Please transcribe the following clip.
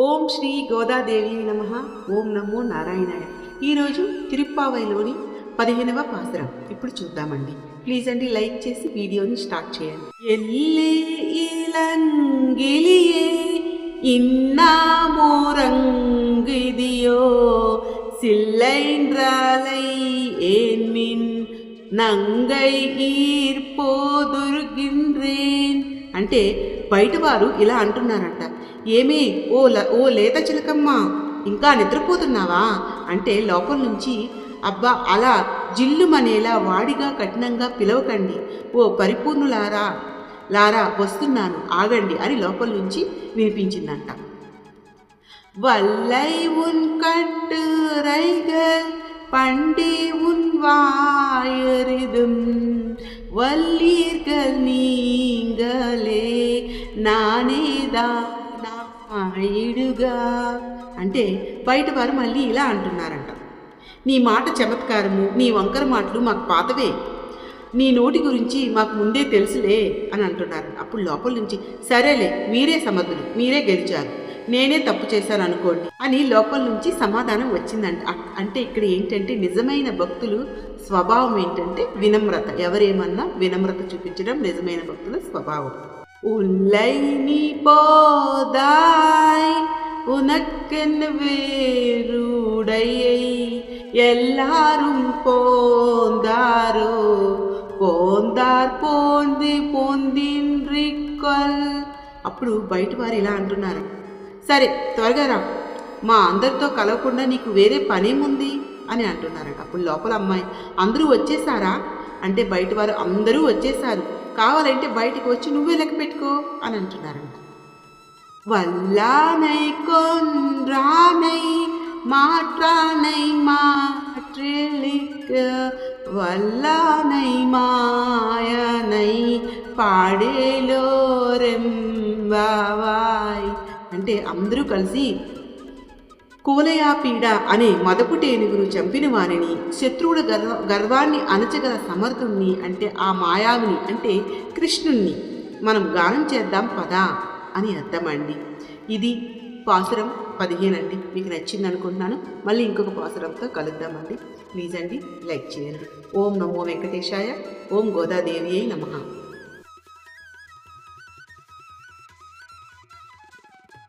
ఓం శ్రీ గోదాదేవి నమ. ఓం నమో నారాయణాయ. ఈరోజు తిరుప్పావైలోని పదిహేనవ పాసరం. ఇప్పుడు చూద్దామండి. ప్లీజ్ అండి లైక్ చేసి వీడియోని స్టార్ట్ చేయండి. ఎల్లే ఇలంగిలియే ഇന്നാമോറങ്കിതിയോ സില്ലൈൻറാലൈ ഏൻമിൻ నంగై అంటే బయటవారు ఇలా అంటున్నారంట. ఏమే ఓ ల ఓ లేత చిలకమ్మ ఇంకా నిద్రపోతున్నావా అంటే లోపల నుంచి అబ్బా అలా జిల్లుమనేలా వాడిగా కఠినంగా పిలవకండి ఓ పరిపూర్ణులారా లారా వస్తున్నాను ఆగండి అని లోపల నుంచి వినిపించిందంట வல்லை உன் கட்டு ரைகள் பண்டி உன் வாயறிதும் வல்லீர்கள் நீங்களே నానేదాయిడుగా అంటే బయట వారు మళ్ళీ ఇలా అంటున్నారంట. నీ మాట చమత్కారము నీ వంకర మాటలు మాకు పాతవే. నీ నోటి గురించి మాకు ముందే తెలుసులే అని అంటున్నారు అప్పుడు లోపల నుంచి సరేలే మీరే సమర్థులు మీరే గెలిచారు. నేనే తప్పు చేశాను అనుకోండి అని లోపల నుంచి సమాధానం వచ్చిందంట. అంటే ఇక్కడ ఏంటంటే నిజమైన భక్తులు స్వభావం ఏంటంటే వినమ్రత. ఎవరేమన్నా వినమ్రత చూపించడం నిజమైన భక్తుల స్వభావం. ఉల్లై నీ போதாய் உனக்கென்ன வேறுடையை எல்லாரும் போந்தாரோ పోందార్ పోంది పొందిండ్రికొల్ అప్పుడు బయట వారు ఇలా అంటున్నారు సరే త్వరగా రా మా అందరితో కలవకుండా నీకు వేరే పనేముంది అని అంటున్నారంట అప్పుడు లోపల అమ్మాయి అందరూ వచ్చేసారా అంటే బయట వారు అందరూ వచ్చేసారు కావాలంటే బయటికి వచ్చి నువ్వే లెక్క పెట్టుకో అని అంటున్నారంట. వల్లానై కొండ్రానై మాట్రానై మాట్రిలిక వల్లానై మాయనై పాడేలో రెంబావాయ్ అంటే అందరూ కలిసి కోలయాపీడ అనే మదపు టేనుగును చంపిన వారిని శత్రువుల గర్వ గర్వాన్ని అణచగల సమర్థుణ్ణి అంటే ఆ మాయావిని అంటే కృష్ణుణ్ణి. మనం గానం చేద్దాం పదా అని అర్థమండి. ఇది పాసురం పదిహేను అండి మీకు నచ్చింది అనుకుంటున్నాను మళ్ళీ ఇంకొక పాసురంతో కలుద్దామండి. ప్లీజ్ అండి లైక్ చేయండి. ఓం నమో వెంకటేశాయ. ఓం గోదాదేవి అయి నమః.